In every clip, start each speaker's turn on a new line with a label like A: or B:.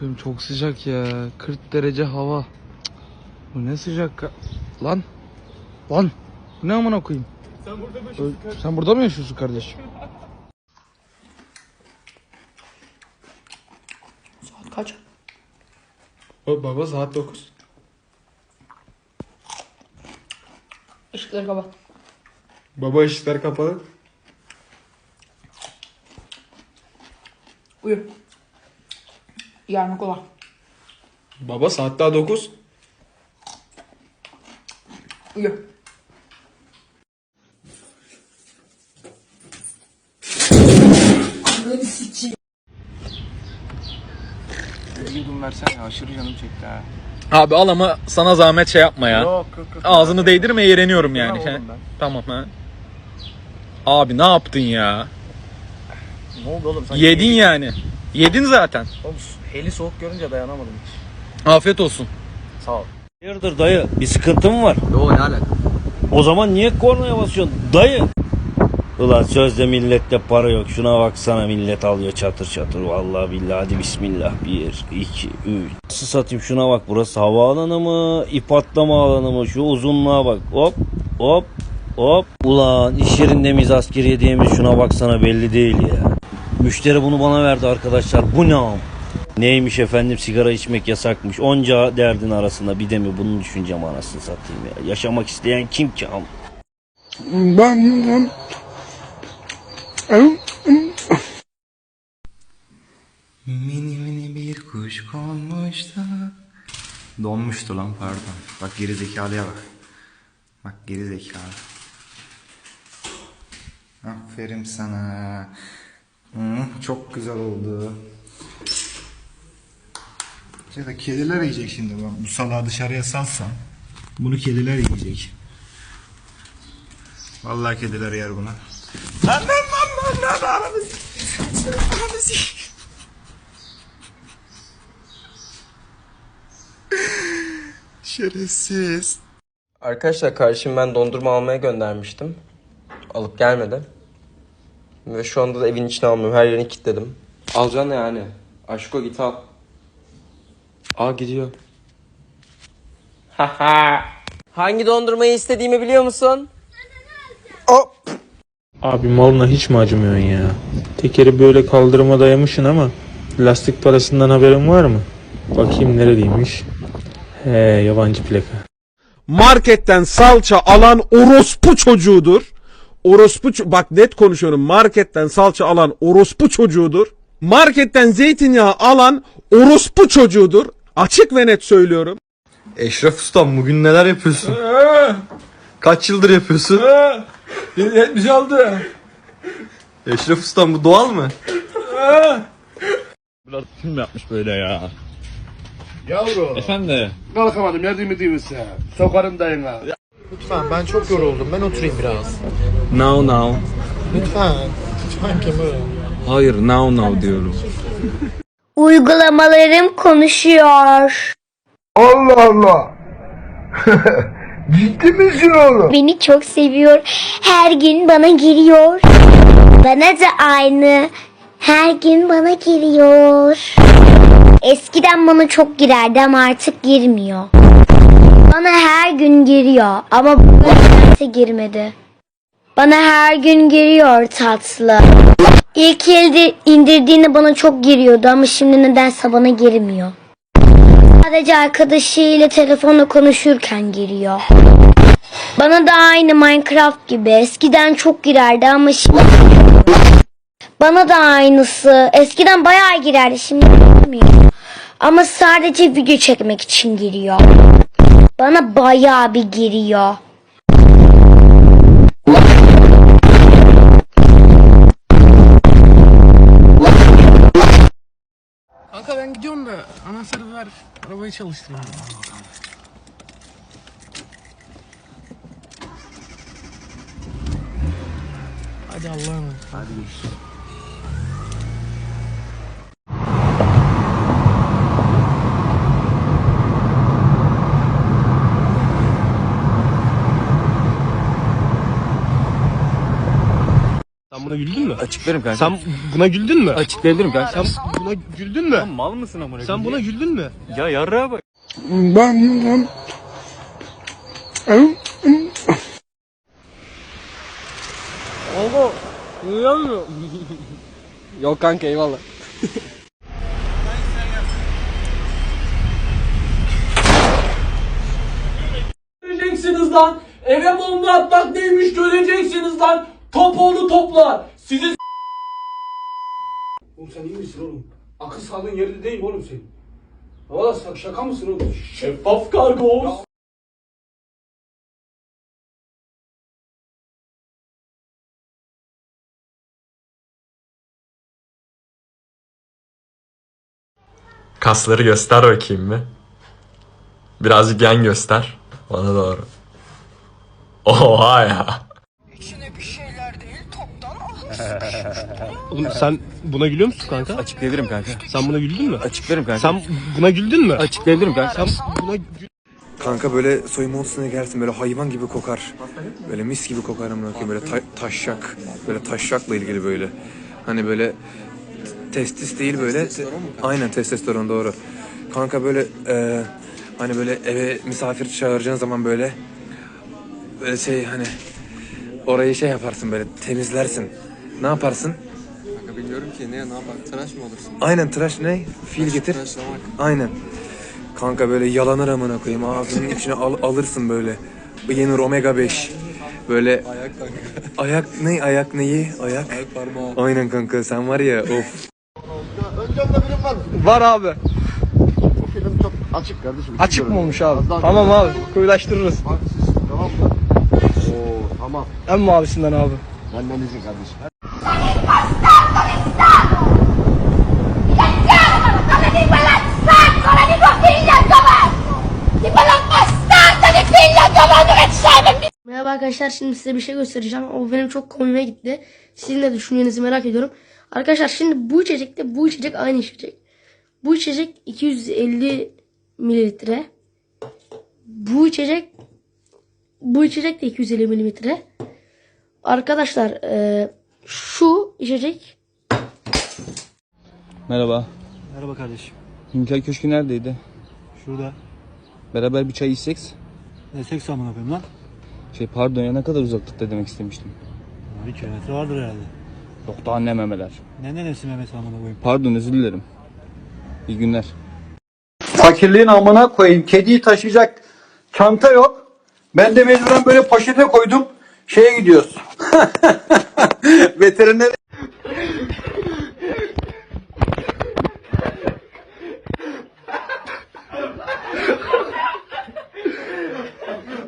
A: koyayım çok sıcak ya. 40 derece hava. Cık, Bu ne sıcak ya. Lan. Lan. Bu ne amına koyayım?
B: Sen burada mı
A: Ö- Sen burada mı yaşıyorsun kardeşim?
C: Saat kaç?
B: O baba saat 9.
C: Işıkları kapat.
B: Baba ışıklar kapalı.
C: Uyu. Yarın okula.
B: Baba saat daha 9.
C: Uyu.
A: Bir yudum versene aşırı canım çekti ha.
D: Abi al ama sana zahmet şey yapma ya.
A: Yok yok yok.
D: Ağzını değdirme iğreniyorum yani.
A: Tamam oğlum ben.
D: Tamam ha. Abi ne yaptın ya?
A: Ne oldu oğlum? Sen
D: Yedin yani. Yedin zaten.
A: Oğlum heli soğuk görünce dayanamadım hiç.
D: Afiyet olsun.
A: Sağ ol.
E: Hayırdır dayı? Bir sıkıntın mı var?
A: Yo ne alaka?
E: O zaman niye kornaya basıyorsun dayı? Ulan sözde millette para yok. Şuna baksana millet alıyor çatır çatır. Vallahi billahi hadi bismillah. Bir, iki, üç. Nasıl satayım şuna bak. Burası havaalanı mı? ip atlama alanı mı? Şu uzunluğa bak. Hop hop hop. Ulan iş yerinde miyiz askeriye diye miyiz? Şuna baksana belli değil ya. Müşteri bunu bana verdi arkadaşlar. Bu ne am? Neymiş efendim sigara içmek yasakmış. Onca derdin arasında bir de mi bunu düşüneceğim anasını satayım ya. Yaşamak isteyen kim ki am?
A: Mini mini bir kuş konmuştu. Donmuştu lan pardon. Bak geri zekalıya bak. Bak geri zekalı. Aferin sana. Hı, çok güzel oldu. Ya da kediler yiyecek şimdi bak. Bu salağı dışarıya salsam. Bunu kediler yiyecek. Vallahi kediler yer bunu. Lan lan lan lan lan aramız. Aramız. Şerefsiz.
F: Arkadaşlar kardeşim ben dondurma almaya göndermiştim. Alıp gelmedi. Ve şu anda da evin içine almıyorum. Her yerini kilitledim. Alacaksın yani. Aşko git al. Aa gidiyor. Haha. Hangi dondurmayı istediğimi biliyor musun?
G: Abi malına hiç mi acımıyorsun ya? Tekeri böyle kaldırıma dayamışsın ama lastik parasından haberin var mı? Bakayım nereliymiş. He yabancı plaka.
H: marketten salça alan orospu çocuğudur. Orospu bak net konuşuyorum. Marketten salça alan orospu çocuğudur. Marketten zeytinyağı alan orospu çocuğudur. Açık ve net söylüyorum.
A: Eşref Ustam bugün neler yapıyorsun? Kaç yıldır yapıyorsun?
B: 76.
A: Eşref Ustam bu doğal mı?
D: Kim yapmış böyle ya?
B: Yavru.
D: Efendim?
B: Kalkamadım yardım edeyim size. Sokarım dayına.
I: Lütfen ben çok yoruldum. Ben oturayım biraz.
D: Now now.
I: Lütfen. Lütfen Kemal.
D: Hayır now now diyorum.
J: Uygulamalarım konuşuyor.
B: Allah Allah. Ciddi misin oğlum?
J: Beni çok seviyor. Her gün bana geliyor. Bana da aynı. Her gün bana geliyor. Eskiden bana çok girerdi ama artık girmiyor. Bana her gün giriyor ama bu girmedi. Bana her gün giriyor tatlı. İlk elde indirdiğinde bana çok giriyordu ama şimdi nedense bana girmiyor. Sadece arkadaşıyla telefonla konuşurken giriyor. Bana da aynı Minecraft gibi. Eskiden çok girerdi ama şimdi bana da aynısı. Eskiden bayağı girerdi şimdi girmiyor. Ama sadece video çekmek için giriyor. Bana bayağı bir giriyor.
A: Ben gidiyorum da anahtarı ver. Arabayı çalıştırayım. Hadi Allah'a emanet. Hadi görüşürüz.
B: Sen buna güldün mü?
K: Açıklarım kanka.
I: Sen buna güldün mü?
K: açıklayabilirim kanka.
I: Sen buna güldün mü?
K: mal mısın amına
I: Sen buna güldün mü?
K: Ya yarrağa bak.
L: Yok kanka eyvallah.
M: Göreceksiniz lan. Eve bomba atmak neymiş göreceksiniz lan. Topoğlu toplar. Sizi
I: Oğlum sen iyi misin oğlum? Akıl sağlığın yerinde değil mi oğlum senin? Valla şaka mısın oğlum?
M: şeffaf kargo.
N: Kasları göster bakayım mı? Birazcık yan göster. Bana doğru. Oha ya.
I: Oğlum sen buna gülüyor musun kanka?
K: Açıklayabilirim kanka.
I: Sen buna güldün mü?
K: Açıklarım kanka.
I: Sen buna güldün mü?
K: açıklayabilirim kanka.
I: Sen buna
A: Kanka böyle soyunma odasına gelsin böyle hayvan gibi kokar. Böyle mis gibi kokar amına koyayım böyle ta- taşşak. Böyle taşşakla ilgili böyle. Hani böyle t- testis değil böyle. Aynen testosteron doğru. Kanka böyle e, hani böyle eve misafir çağıracağın zaman böyle böyle şey hani orayı şey yaparsın böyle temizlersin. Ne yaparsın?
L: Kanka bilmiyorum ki ne ne yapar tıraş mı olursun?
A: Aynen tıraş ne? Fil getir.
L: Tıraşlamak.
A: Aynen. Kanka böyle yalanır amına koyayım. Ağzının içine al- alırsın böyle. Yenir omega 5. Böyle
L: Ayak kanka.
A: ayak ne ayak neyi? Ayak.
L: Ayak parmağı.
A: Aynen kanka sen var ya of.
O: Öncemde birim var.
L: Var abi.
O: Bu film çok açık kardeşim.
L: Açık mı olmuş abi? Tamam abi. Koyulaştırırız.
O: Tamam mı? Oo tamam.
L: En mavisinden abi.
O: Benden izin kardeşim.
P: Arkadaşlar şimdi size bir şey göstereceğim. O benim çok komiğime gitti. Sizin de düşüncenizi merak ediyorum. Arkadaşlar şimdi bu içecekte bu içecek aynı içecek. Bu içecek 250 mililitre. Bu içecek bu içecek de 250 mililitre. Arkadaşlar e, şu içecek
K: Merhaba.
I: Merhaba kardeşim.
K: Hünkar Köşkü neredeydi?
I: Şurada.
K: Beraber bir çay içsek.
I: Ne seks amına koyayım lan?
K: Şey pardon ya ne kadar uzaklıkta demek istemiştim.
I: Bir kilometre vardır herhalde.
K: Yok daha ne memeler.
I: Ne nenesi Mehmet amına koyayım?
K: Pardon özür dilerim. İyi günler.
Q: Fakirliğin amına koyayım. Kediyi taşıyacak çanta yok. Ben de mecburen böyle poşete koydum. Şeye gidiyoruz. Veteriner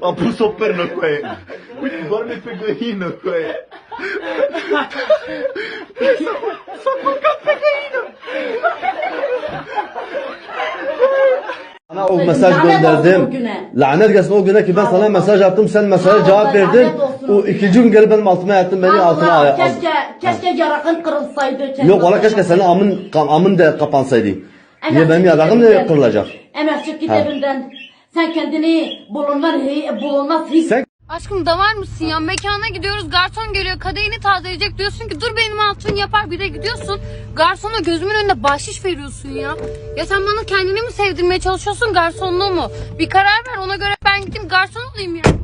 Q: Apo super no kwe. Dorme peguino kwe. Sana o mesaj gönderdim. Lanet gelsin o güne ki ben sana mesaj attım sen mesaja cevap verdin. O ikinci gün gelip benim altıma yattın beni altına al.
P: keşke keşke yarakın kırılsaydı.
Q: Yok valla keşke senin amın, amın da kapansaydı. Niye benim yarağım da kırılacak?
P: Emek git
Q: Ha.
P: evinden. Sen kendini bulunmaz, bulunmaz
Q: Sen
P: Aşkım damar mısın ya? Mekana gidiyoruz. Garson geliyor. Kadehini tazeleyecek. Diyorsun ki dur benim altın yapar. Bir de gidiyorsun. Garsona gözümün önünde bahşiş veriyorsun ya. Ya sen bana kendini mi sevdirmeye çalışıyorsun garsonluğu mu? Bir karar ver ona göre ben gideyim garson olayım ya.